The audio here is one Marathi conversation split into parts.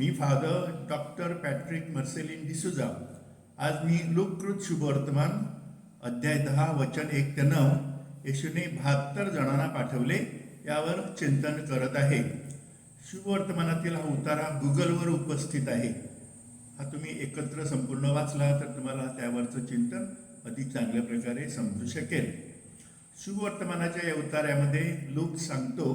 मी father doctor Patrick Marcelin D'Souza आज मी लोककृत शुभवर्तमान अध्याय दहा वचन एक ते नऊ येशूने बहात्तर जणांना पाठवले यावर चिंतन करत आहे. शुभवर्तमानातील हा उतारा गुगलवर उपस्थित आहे. हा तुम्ही एकत्र संपूर्ण वाचला तर तुम्हाला त्यावरचं चिंतन अधिक चांगल्या प्रकारे समजू शकेल. शुभवर्तमानाच्या या उतार्यामध्ये लोक सांगतो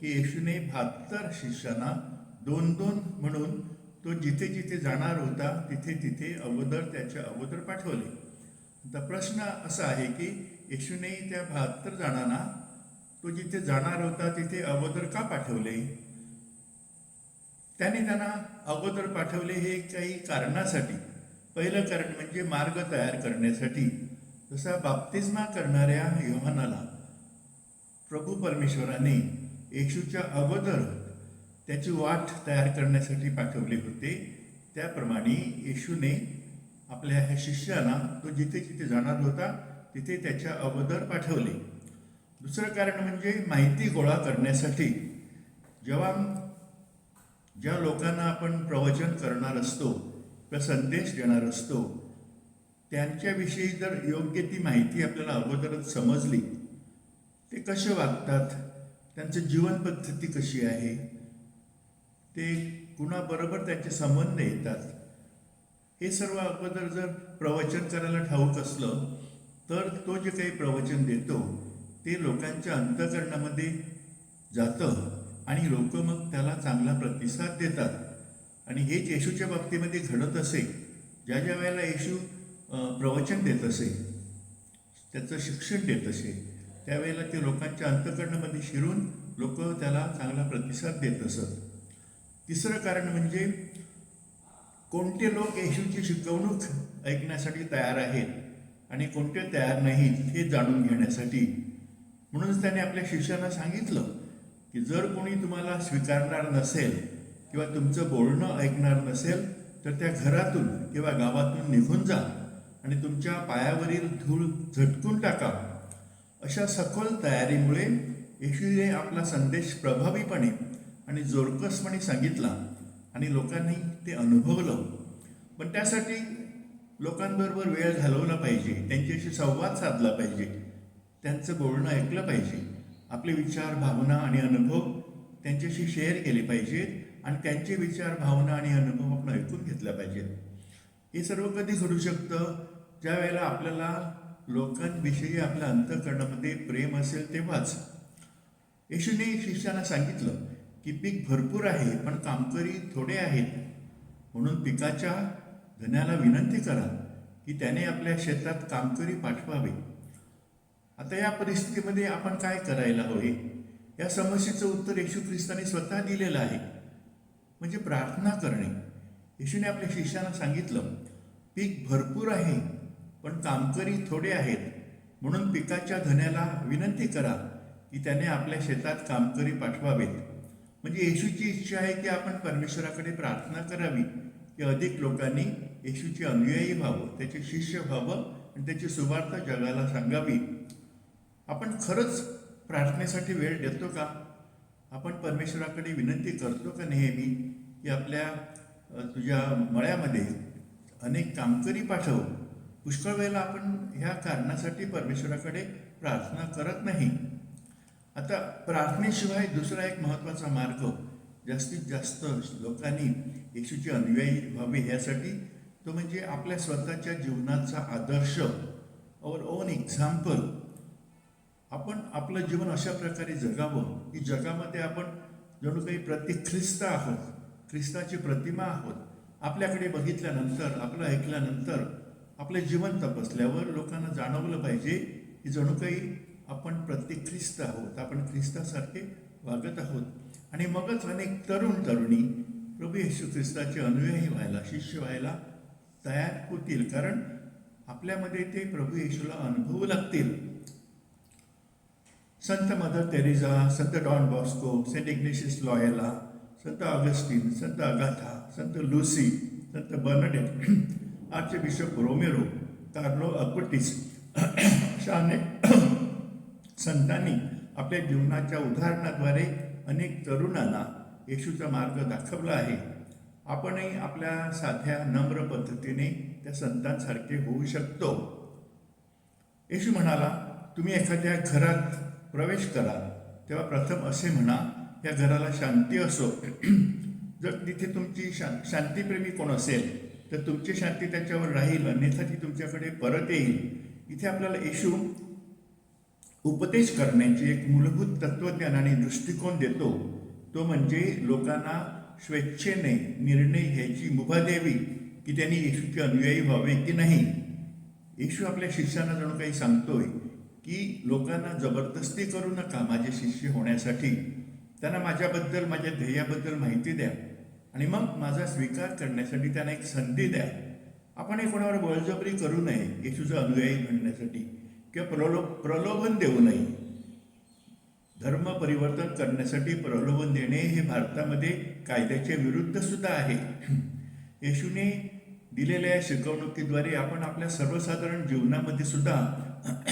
की येशूने बहात्तर शिष्यांना दोन दोन म्हणून तो जिथे जिथे जाणार होता तिथे तिथे अगोदर त्याच्या अगोदर पाठवले. आता प्रश्न असा आहे की येशूने त्या बहात्तर जणांना तो जिथे जाणार होता तिथे अगोदर का पाठवले? त्याने त्यांना अगोदर पाठवले हे काही कारणासाठी. पहिलं कारण म्हणजे मार्ग तयार करण्यासाठी. जसा बाप्तिस्मा करणाऱ्या योहानाला प्रभू परमेश्वराने येशूच्या अगोदर त्याची वाट तयार करण्यासाठी पाठवले होते. त्याप्रमाणे येशूने आपल्या ह्या शिष्यांना तो जिथे जिथे जाणार होता तिथे त्याच्या अगोदर पाठवले. दुसरं कारण म्हणजे माहिती गोळा करण्यासाठी. जेव्हा ज्या लोकांना आपण प्रवचन करणार असतो किंवा संदेश देणार असतो त्यांच्याविषयी जर योग्य ती माहिती आपल्याला अगोदरच समजली ते कसे वागतात? त्यांचं जीवन पद्धती कशी आहे? ते कुणाबरोबर त्यांचे संबंध येतात. हे सर्व अगोदर जर प्रवचन करायला ठाऊक असलं तर तो जे काही प्रवचन देतो ते लोकांच्या अंतकरणामध्ये जातं आणि लोक मग त्याला चांगला प्रतिसाद देतात. आणि हेच येशूच्या बाबतीमध्ये घडत असे. ज्या ज्या वेळेला येशू प्रवचन देत असे त्याचं शिक्षण देत असे त्यावेळेला ते लोकांच्या अंतकरणामध्ये शिरून लोक त्याला चांगला प्रतिसाद देत असत. तिसरं कारण म्हणजे कोणते लोक येशूची शिकवणूक ऐकण्यासाठी तयार आहेत आणि कोणते तयार नाहीत हे जाणून घेण्यासाठी. म्हणूनच त्याने आपल्या शिष्यांना सांगितलं की जर कोणी तुम्हाला स्वीकारणार नसेल किंवा तुमचं बोलणं ऐकणार नसेल तर त्या घरातून किंवा गावातून निघून जा आणि तुमच्या पायावरील धूळ झटकून टाका. अशा सखोल तयारीमुळे येशूने आपला संदेश प्रभावीपणे आणि जोरकसपणे सांगितला आणि लोकांनी ते अनुभवलं. पण त्यासाठी लोकांबरोबर वेळ घालवला पाहिजे त्यांच्याशी संवाद साधला पाहिजे त्यांचं बोलणं ऐकलं पाहिजे आपले विचार भावना आणि अनुभव त्यांच्याशी शेअर केले पाहिजेत आणि त्यांचे विचार भावना आणि अनुभव आपण ऐकून घेतल्या पाहिजेत. हे सर्व कधी घडू शकतं? ज्या वेळेला आपल्याला लोकांविषयी आपल्या अंतकरणामध्ये प्रेम असेल तेव्हाच. येशूने शिष्याला सांगितलं की पीक भरपूर आहे पण कामकरी थोडे आहेत. म्हणून पिकाच्या धन्याला विनंती करा की त्याने आपल्या शेतात कामकरी पाठवावे. आता या परिस्थितीमध्ये आपण काय करायला हवे? या समस्येचं उत्तर येशू ख्रिस्ताने स्वतः दिलेलं आहे. म्हणजे प्रार्थना करणे. येशूने आपल्या शिष्यांना सांगितलं पीक भरपूर आहे पण कामकरी थोडे आहेत. म्हणून पिकाच्या धन्याला विनंती करा की त्याने आपल्या शेतात कामकरी पाठवावेत. म्हणजे येशूची इच्छा आहे की आपण परमेश्वराकडे प्रार्थना करावी की अधिक लोकांनी येशूचे अनुयायी व्हावं त्याचे शिष्य व्हावं आणि त्याची सुवार्थ जगाला सांगावी. आपण खरंच प्रार्थनेसाठी वेळ देतो का? आपण परमेश्वराकडे विनंती करतो का नेहमी की आपल्या तुझ्या मळ्यामध्ये अनेक कामकरी पाठव? पुष्कळ वेळेला आपण ह्या कारणासाठी परमेश्वराकडे प्रार्थना करत नाही. आता प्रार्थनेशिवाय दुसरा एक महत्त्वाचा मार्ग जास्तीत जास्त लोकांनी येशूचे अनुयायी व्हावे यासाठी तो म्हणजे आपल्या स्वतःच्या जीवनाचा आदर्श और ओन एक्झाम्पल आपण आपलं जीवन अशा प्रकारे जगावं की जगामध्ये आपण जणू काही प्रति ख्रिस्त आहोत ख्रिस्ताची प्रतिमा आहोत आपल्याकडे बघितल्यानंतर आपलं ऐकल्यानंतर आपलं जीवन तपासल्यावर लोकांना जाणवलं पाहिजे की जणू काही आपण प्रत्येक ख्रिस्त आहोत आपण ख्रिस्तासारखे वागत आहोत. आणि मगच अनेक तरुण तरुणी प्रभू येशू ख्रिस्ताचे अनुयायी व्हायला शिष्य व्हायला तयार होतील. कारण आपल्यामध्ये ते प्रभू येशूला अनुभवू लागतील. संत मदर तेरेजा संत Don Bosco saint Ignatius Loyola संत ऑगस्टिन संत अगाथा संत लुसी संत Bernadette archbishop Romero Carlo Acutis अशा अनेक संतांनी आपल्या जीवनाच्या उदाहरणाद्वारे अनेक तरुणांना येशूचा मार्ग दाखवला आहे. आपणही आपल्या साध्या नम्र पद्धतीने त्या संतांसारखे होऊ शकतो. येशू म्हणाला तुम्ही एखाद्या घरात प्रवेश करा. तेव्हा प्रथम असे म्हणा या घराला शांती असो. जर तिथे तुमची शा शांतीप्रेमी कोण असेल तर तुमची शांती त्याच्यावर राहील. अन्यथा ती तुमच्याकडे परत येईल. इथे आपल्याला येशू उपदेश करण्याची एक मूलभूत तत्वज्ञान आणि दृष्टिकोन देतो. तो म्हणजे लोकांना स्वेच्छेने निर्णय घ्यायची मुभा द्यावी की त्यांनी येशूचे अनुयायी व्हावे की नाही. येशू आपल्या शिष्यांना जणू काही सांगतोय की लोकांना जबरदस्ती करू नका माझे शिष्य होण्यासाठी. त्यांना माझ्याबद्दल माझ्या ध्येयाबद्दल माहिती द्या आणि मग माझा स्वीकार करण्यासाठी त्यांना एक संधी द्या. आपण हे कोणावर बळजबरी करू नये येशूचा अनुयायी म्हणण्यासाठी किंवा प्रलो प्रलोभन देऊ नये. धर्म परिवर्तन करण्यासाठी प्रलोभन देणे हे भारतामध्ये कायद्याच्या विरुद्ध सुद्धा आहे. येशूने दिलेल्या या शिकवणुकीद्वारे आपण आपल्या सर्वसाधारण जीवनामध्ये सुद्धा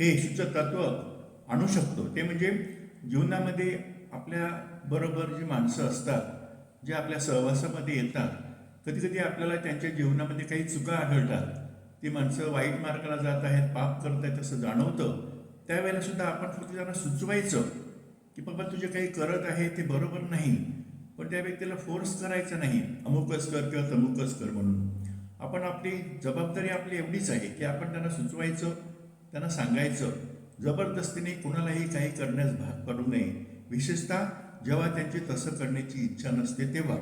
हे येशूचं तत्व आणू शकतो. ते म्हणजे जीवनामध्ये आपल्या बरोबर जी माणसं असतात जे आपल्या सहवासामध्ये येतात कधी कधी आपल्याला त्यांच्या जीवनामध्ये काही चुका आढळतात. ती माणसं वाईट मार्गाला जात आहेत पाप करत आहेत असं जाणवतं. त्यावेळेला सुद्धा आपण फक्त त्यांना सुचवायचं की बाबा तुझे काही करत आहे ते बरोबर नाही. पण त्या व्यक्तीला फोर्स करायचं नाही. अमुकच कर किंवा तमुकच कर म्हणून. आपण आपली जबाबदारी आपली एवढीच आहे की आपण त्यांना सुचवायचं त्यांना सांगायचं. जबरदस्तीने कुणालाही काही करण्यास भाग पडू नये. विशेषतः जेव्हा त्यांची तसं करण्याची इच्छा नसते तेव्हा.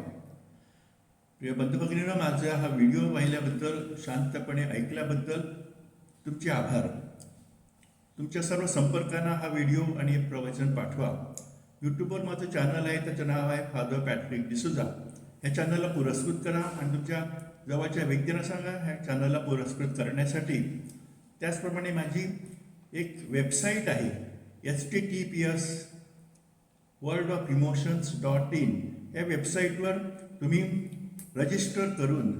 प्रिय बंधुभगिनीनं माझा हा व्हिडिओ पाहिल्याबद्दल शांतपणे ऐकल्याबद्दल तुमचे आभार. तुमच्या सर्व संपर्कांना हा व्हिडिओ आणि प्रवचन पाठवा. यूट्यूबवर माझं चॅनल आहे त्याचं नाव आहे फादर पॅट्रिक डिसुजा ह्या चॅनलला पुरस्कृत करा आणि तुमच्या जवळच्या व्यक्तींना सांगा ह्या चॅनलला पुरस्कृत करण्यासाठी. त्याचप्रमाणे माझी एक वेबसाईट आहे H T T P S world of emotions dot in या वेबसाईटवर तुम्ही रजिस्टर करून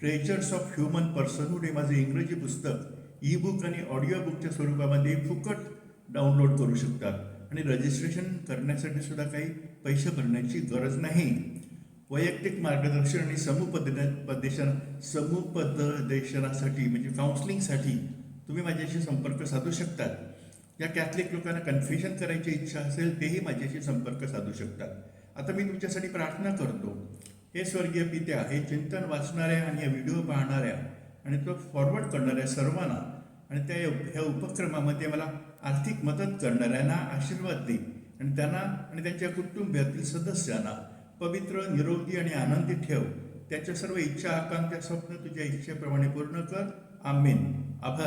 ट्रेचर्स ऑफ ह्युमन पर्सनहूड हे माझं इंग्रजी पुस्तक ई बुक आणि ऑडिओ बुकच्या स्वरूपामध्ये फुकट डाउनलोड करू शकतात आणि रजिस्ट्रेशन करण्यासाठी सुद्धा काही पैसे भरण्याची गरज नाही. वैयक्तिक मार्गदर्शन आणि समुपदेशन समुपदेशनासाठी म्हणजे काउन्सिलिंगसाठी तुम्ही माझ्याशी संपर्क साधू शकतात. या कॅथलिक लोकांना कन्फ्युजन करायची इच्छा असेल तेही माझ्याशी संपर्क साधू शकतात. आता मी तुमच्यासाठी प्रार्थना करतो. हे स्वर्गीय पित्या हे चिंतन वाचणाऱ्या आणि हे व्हिडिओ पाहणाऱ्या आणि तो फॉरवर्ड करणाऱ्या सर्वांना आणि त्या ह्या उपक्रमामध्ये मला आर्थिक मदत करणाऱ्यांना आशीर्वाद दे आणि त्यांना आणि त्यांच्या कुटुंबातील सदस्यांना पवित्र निरोगी आणि आनंदी ठेव. त्याच्या सर्व इच्छा आकांक्षा स्वप्न तुझ्या इच्छेप्रमाणे पूर्ण कर. आम्ही